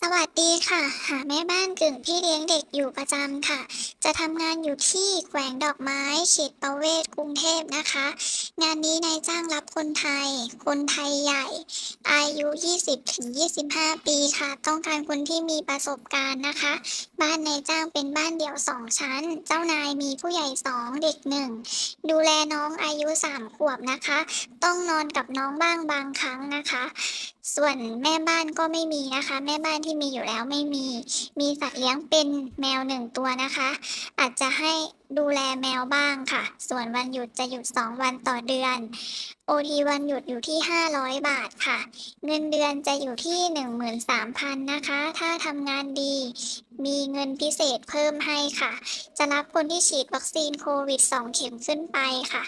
สวัสดีค่ะ หาแม่บ้านกึ่งพี่เลี้ยงเด็กอยู่ประจำค่ะ จะทำงานอยู่ที่แขวงดอกไม้เขตประเวศกรุงเทพนะคะ งานนี้นายจ้างรับคนไทย คนไทยใหญ่ อายุ 20-25 ปีค่ะ ต้องการคนที่มีประสบการณ์นะคะ บ้านนายจ้างเป็นบ้านเดี่ยวสองชั้น เจ้านายมีผู้ใหญ่สองเด็กหนึ่งดูแลน้องอายุสามขวบนะคะ ต้องนอนกับน้องบ้างบางครั้งนะคะ ส่วนแม่บ้านก็ไม่มีนะคะ แม่บ้านที่มีอยู่แล้วไม่มี มีสัตว์เลี้ยงเป็นแมวหนึ่งตัวนะคะ อาจจะให้ดูแลแมวบ้างค่ะ ส่วนวันหยุดจะหยุด 2 วันต่อเดือนโอทีวันหยุดอยู่ที่ 500 บาทค่ะ เงินเดือนจะอยู่ที่ 13,000นะคะ ถ้าทำงานดี มีเงินพิเศษเพิ่มให้ค่ะ จะรับคนที่ฉีดวัคซีนโควิด 2 เข็มขึ้นไปค่ะ